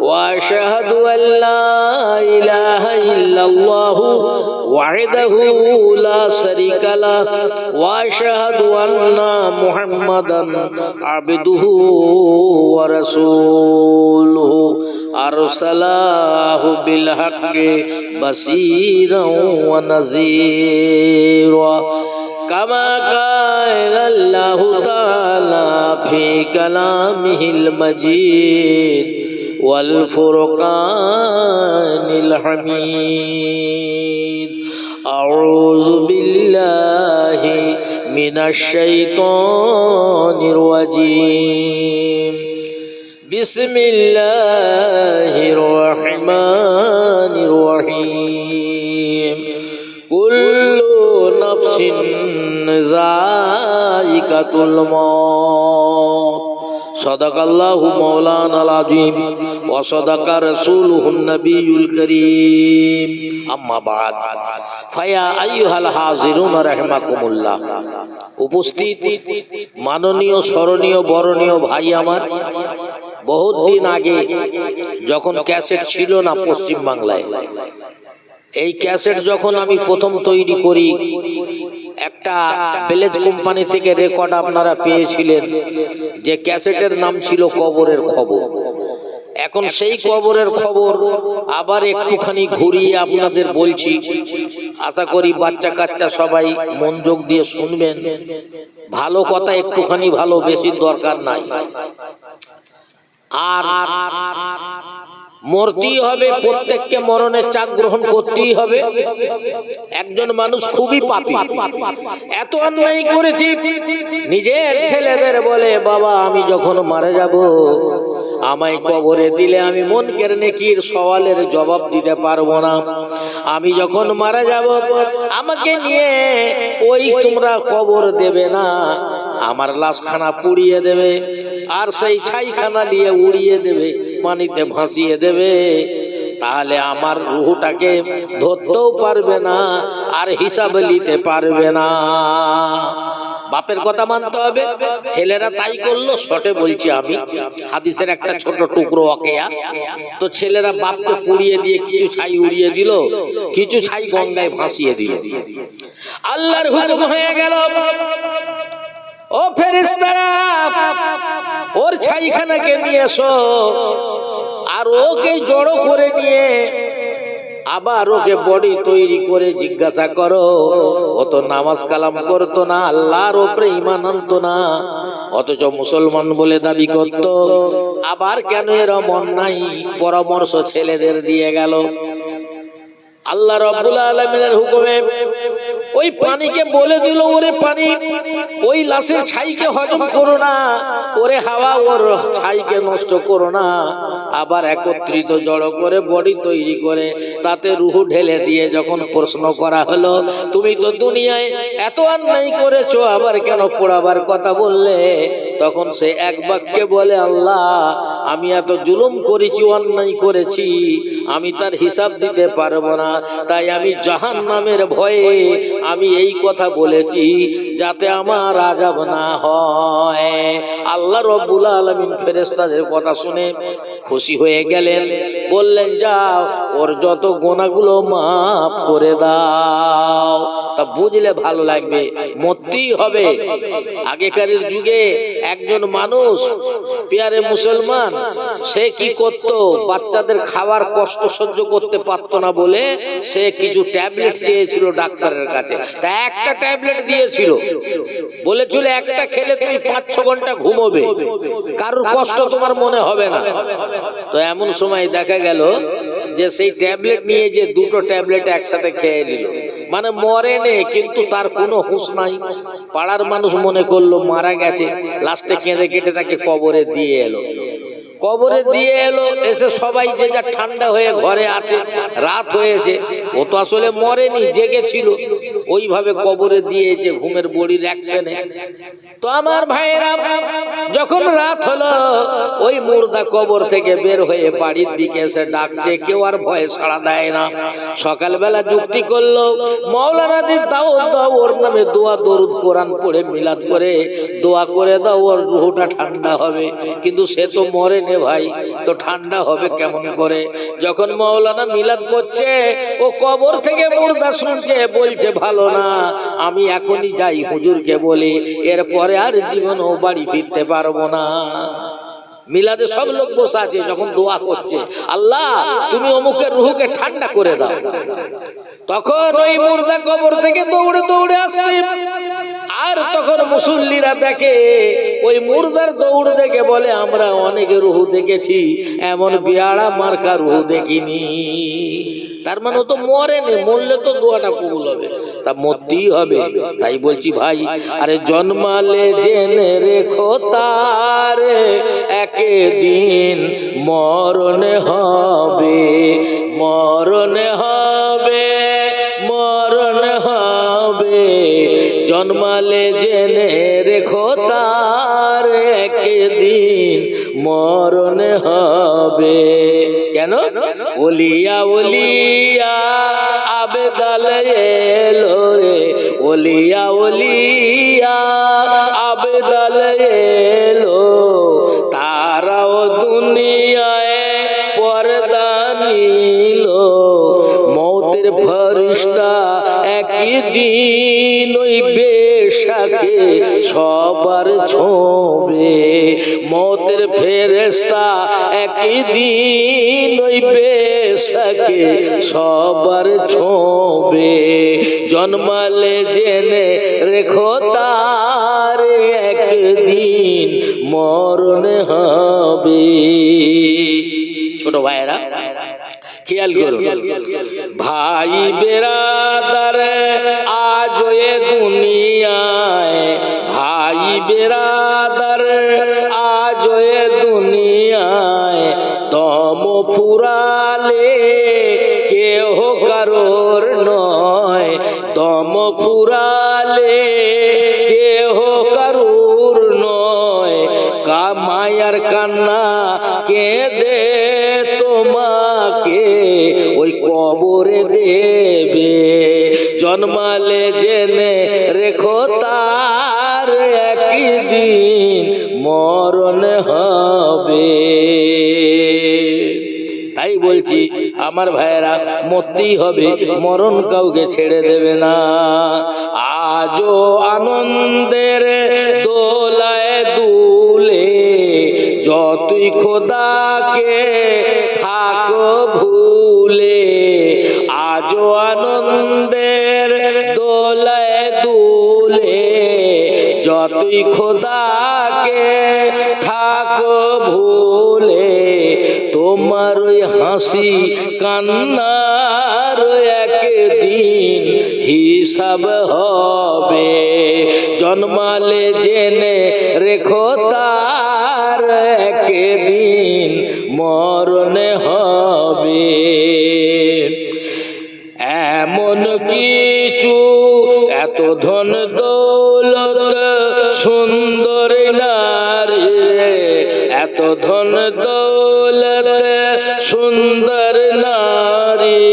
وأشهد أن لا إله إلا الله وحده لا شريك له وأشهد أن محمدا عبده ورسوله. ارسله بالحق بصيرا ونذيرا. كما قال الله تعالى في كلامه المجيد والفرقان الحميد. أعوذ بالله من الشيطان الرجيم. بسم الله الرحمن الرحيم. كل نفس ذائقة الموت. صدق الله مولانا العظيم. وصدق رسوله النبي الكريم أما بعد فيا أيها الحاضرون رحمكم الله উপস্থিত মাননীয় স্মরণীয় বরণীয় ভাই আমার বহুত দিন আগে যখন ক্যাসেট ছিল না পশ্চিম বাংলায় এই ক্যাসেট যখন আমি প্রথম তৈরি করি একটা ভিলেজ কোম্পানি থেকে রেকর্ড আপনারা পেয়েছিলেন যে ক্যাসেটের নাম ছিল কবরের খবর এখন সেই কবরের খবর আবার একটুখানি ঘুরিয়ে আপনাদের বলছি। আশা করি বাচ্চা কাচ্চা সবাই মনোযোগ দিয়ে শুনবেন। ভালো কথা একটুখানি ভালো বেশি দরকার নাই। আর মরতেই হবে প্রত্যেককে মরণের চাক গ্রহণ করতেই হবে। একজন মানুষ খুবই পাপী। এত অন্যায় করেছি নিজের ছেলেদের বলে বাবা আমি যখন মারা যাব আমায় কবরে দিলে আমি মন মনকের নেকির সওয়ালের জবাব দিতে পারব না। আমি যখন মারা যাব, আমাকে নিয়ে ওই তোমরা কবর দেবে না। আমার লাশখানা পুড়িয়ে দেবে আর সেই ছাইখানা নিয়ে উড়িয়ে দেবে, পানিতে ভাসিয়ে দেবে। তাহলে আমার রুহুটাকে ধরতেও পারবে না আর হিসাব নিতে পারবে না। বাপের কথা মানতে হবে। ছেলেরা তাই করল, শটে বলছি আমি। হাদিসের একটা ছোট টুকরো অকেয়া। তো ছেলেরা বাপকে পুড়িয়ে দিয়ে কিছু ছাই উড়িয়ে দিল, কিছু ছাই গঙ্গায় ভাসিয়ে দিল। আল্লাহর হুকুম হয়ে গেল, ও ফেরেশতারা, ওর ছাইখানাকে নিয়ে এসো। আর ওকে জড়ো করে নিয়ে আবার ওকে বডি তৈরি করে জিজ্ঞাসা করো অত নামাজ কালাম করতো না, আল্লাহর ওপরে ইমান আনতো না, অথচ মুসলমান বলে দাবি করত, আবার কেন এরম নাই? পরামর্শ ছেলেদের দিয়ে গেল। আল্লাহ রব্বুল আলমিনের হুকুমে ওই পানিকে বলে দিল, ওরে পানি, ওই লাশের ছাইকে হজম করো না। ওরে হাওয়া, ওর ছাইকে নষ্ট করো না। আবার একত্রিত জড়ো করে বডি তৈরি করে, তাতে রুহু ঢেলে দিয়ে যখন প্রশ্ন করা হলো, তুমি তো দুনিয়ায় এত অন্যায় করেছ, আবার কেন পোড়াবার কথা বললে? তখন সে এক বাক্যে বলে, আল্লাহ, আমি এত জুলুম করেছি, অন্যায় করেছি, আমি তার হিসাব দিতে পারব না। তাই আমি জাহান নামের ভয়ে আমি এই কথা বলেছি, যাতে আমার আজাব না হয়। আল্লাহ রব্বুল আলমিন ফেরেস্তাদের কথা শুনে খুশি হয়ে গেলেন। বললেন, যাও ওর যত গোনাগুলো মাফ করে দাও। তা বুঝলে ভালো লাগবে, মরতেই হবে। আগেকারের যুগে একজন মানুষ, পেয়ারে মুসলমান, সে কি করত? বাচ্চাদের খাওয়ার কষ্ট সহ্য করতে পারতো না বলে সে কিছু ট্যাবলেট চেয়েছিল ডাক্তারের কাছে। তা একটা ট্যাবলেট দিয়েছিল। বলেছিল, একটা খেলে তুমি পাঁচ ছ ঘণ্টা ঘুমোবে। কারোর কষ্ট তোমার মনে হবে না। তো এমন সময় দেখা গেল যে সেই ট্যাবলেট নিয়ে যে দুটো ট্যাবলেট একসাথে খেয়ে নিল। মানে মরে নে, কিন্তু তার কোনো হুঁশ নাই। পাড়ার মানুষ মনে করল, মারা গেছে। লাস্টে কেঁদে কেটে তাকে কবরে দিয়ে এলো। কবরে দিয়ে এলো এসে সবাই যে যা ঠান্ডা হয়ে ঘরে আছে রাত হয়েছে ও তো আসলে মরেনি জেগেছিল ওইভাবে কবরে দিয়েছে ঘুমের বড়ির অ্যাকশনে। তো আমার ভাইয়েরা যখন রাত হলো ওই মুর্দা কবর থেকে বের হয়ে বাড়ির দিকে এসে ডাকছে কেউ আর ভয়ে সাড়া দেয় না। সকালবেলা যুক্তি করল মৌলানা দি দাও দাও ওর নামে দোয়া দরুদ কোরআন পড়ে মিলাদ করে দোয়া করে দাও ওর রুহটা ঠান্ডা হবে। কিন্তু সে তো মরে নে ভাই, তো ঠান্ডা হবে কেমন করে? যখন মৌলানা মিলাদ করছে, ও কবর থেকে মুর্দা শুনছে, বলছে, ভালো না, আমি এখনই যাই হুজুরকে বলি, এরপরে আর জীবন ও বাড়ি ফিরতে পারব না। মিলাদে সব লোক বসে আছে, যখন দোয়া করছে, আল্লাহ, তুমি অমুকের রুহুকে ঠান্ডা করে দাও। তখন ওই মুর্দা কবর থেকে দৌড়ে দৌড়ে আসছে। আর তখন মুসল্লিরা দেখে ওই মুর্দার দৌড় দেখে বলে, আমরা অনেক রুহু দেখেছি, এমন বিয়াড়া মার্কা রুহু দেখিনি। তার মানে ও তো মরেনি, মরলে তো দোয়াটা কবুল হবে। তা মরতেই হবে, তাই বলছি ভাই, আরে জন্মালে জেনে রেখো তার, একদিন মরণ হবে মরণ হবে মরণ হবে। জন্মালে জেনে রেখো তার একদিন মরণ হবে। কেন? ওলিয়া ওলিয়া, আবেদাল এলো রে। ওলিয়া ওলিয়া, আবেদাল এলো। তারাও দুনিয়ায় পর্দা নিল। মৌতের ফরিস্তা একই দিন ওই বেশাকে সবার ছোবে। মৌতের ফেরেস্তা একই দিন ওই বেশাকে সবার ছোবে। জন্মালে জেনে রেখো তার একদিন মরণ হবে। ছোট ভাইয়েরা খেয়াল করুন ভাই বেরাদার আজ এ দুনিয়ায়। ভাই বেরাদার আজ এ দুনিয়ায়। দম ফুরালে কেহ কারোর নয়। দম ফুরালে কেহ কারুর নয়। কা মায়ার কান্না কে দে কবরে দেবে। জন্মালে জেনে রেখো তার একদিন মরণ হবে। তাই বলছি, আমার ভাইয়েরা, মরতেই হবে, মরণ কাউকে ছেড়ে দেবে না। আজও আনন্দের দোলায় দুলে, যতই খোদাকে যতই খোদাকে থাকো ভুলে, তোমার ওই হাসি কান্নার একদিন হিসাব হবে। জন্মালে জেনে রেখো তার সুন্দর নারী রে, এত ধন দৌলত সুন্দর নারী,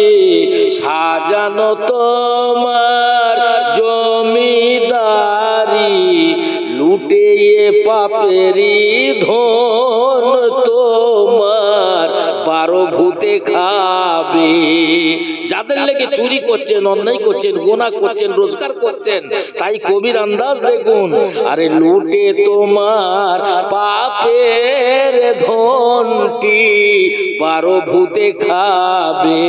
সাজানো তোমার জমিদারি, লুটিয়ে পাপেরি ধন তোমার বারো ভূতে খাবে। যাদের লেগে চুরি করছেন, অন্যায় করছেন, গোনা করছেন, রোজগার করছেন। তাই কবির আন্দাজ দেখুন, আরে লুটে তোমার পাপের ধনটি বারো ভূতে খাবে।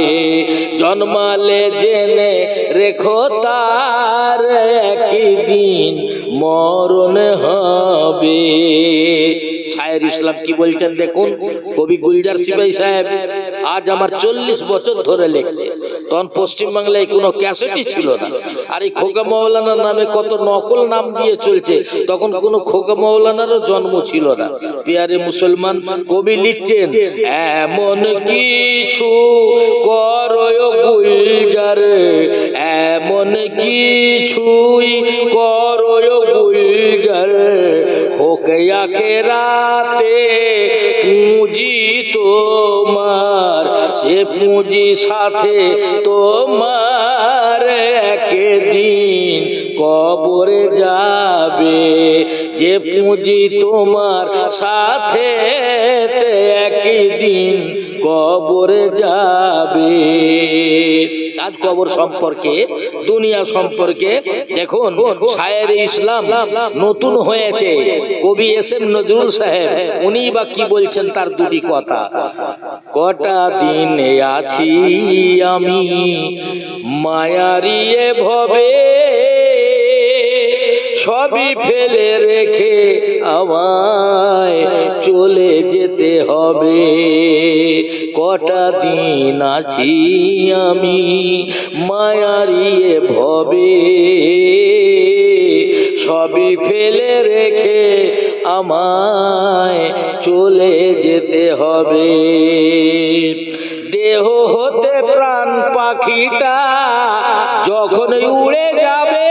জন্মালে জেনে রেখো তার একদিন মরণ হবে। শায়ের ইসলাম কি বলছেন দেখুন? কবি গুলজার সিপাহী সাহেব আজ আমার চল্লিশ বছর ধরে লেখছে। তখন পশ্চিমবাংলায় কোনো ক্যাসেটই ছিল না। আর এই খোকা মৌলানার নামে কত নকল নাম দিয়ে চলছে, তখন কোনো খোকা মৌলানারও জন্ম ছিল না। পিয়ারে মুসলমান কবি লিখছেন, এমন কিছু করয় এমন কিছুই করয় গুলজার হোকে আখেরাতে পুঁজি তোমার, সে পুঁজি সাথে তোমার একদিন কবরে যাবে। যে পুঁজি তোমার সাথে একদিন কবরে যাবে। আজ কবর সম্পর্কে, দুনিয়া সম্পর্কে, দেখুন, শায়ের ইসলাম নতুন হয়েছে। কবি এস এম নজরুল সাহেব, উনি বা কি বলছেন তার দুটি কথা। কটা দিন আছি আমি, মায়ারিয়ে ভবে সবই ফেলে রেখে আমায় চলে যেতে হবে। কটা দিন আছি আমি মায়ারিয়ে ভবে। সবই ফেলে রেখে আমায় চলে যেতে হবে। দেহ হতে প্রাণ পাখিটা যখন উড়ে যাবে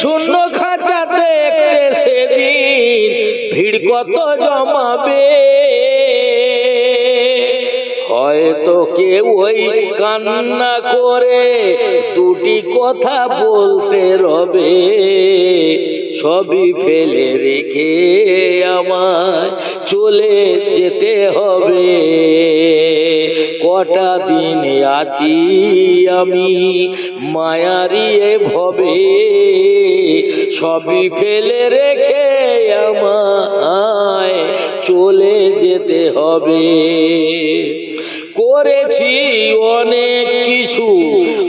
শূন্য খাঁচা দেখতে সেদিন ভিড় কত জমাবে। হয়তো কেউ ওই কান্না করে, দুটি কথা বলতে রবে। সবই ফেলে রেখে আমায় চলে যেতে হবে। কটা দিন আছি আমি মায়ারিয়ে ভবে। সবই ফেলে রেখে আমায় চলে যেতে হবে। করেছি অনেক কিছু,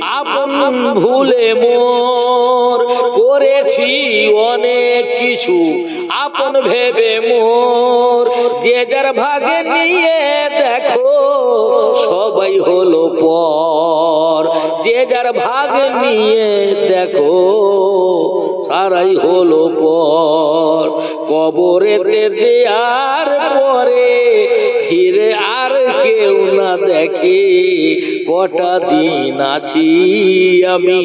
আপন ভুলে মোর। করেছি অনেক কিছু, আপন ভেবে মোর। যে যার ভাগে নিয়ে দেখো, সবাই হলো পর যে যার ভাগ নিয়ে দেখো, সারাই হলো পর। কবরেতে দেয়ার পরে ফিরে আর কেউ না দেখে, কটা দিন আছি আমি।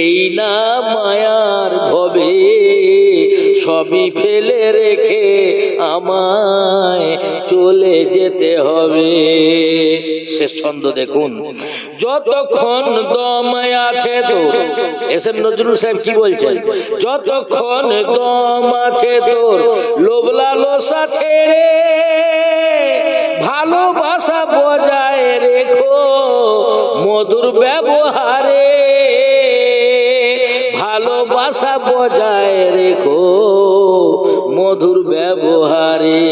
এই না মায়ার ভবে, সবই ফেলে রেখে আমায় চলে যেতে হবে। শেষ ছন্দ দেখুন। যতক্ষণ দমায় আছে তো, এস এম নজরুল সাহেব কি বলছেন? যতক্ষণ দম আছে তোর লোবলা লালসা ছেড়ে ভালোবাসা বজায় রেখো মধুর ব্যবহারে। ভালোবাসা বজায় রেখো মধুর ব্যবহারে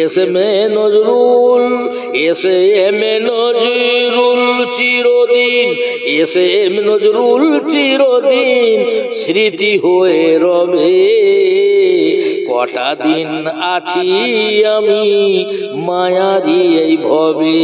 এসে মে নজরুল এসে এম নজরুল চিরদিন এসে এম নজরুল চিরদিন স্মৃতি হয়ে রবে। কটা দিন আছি আমি মায়ারি এই ভবে।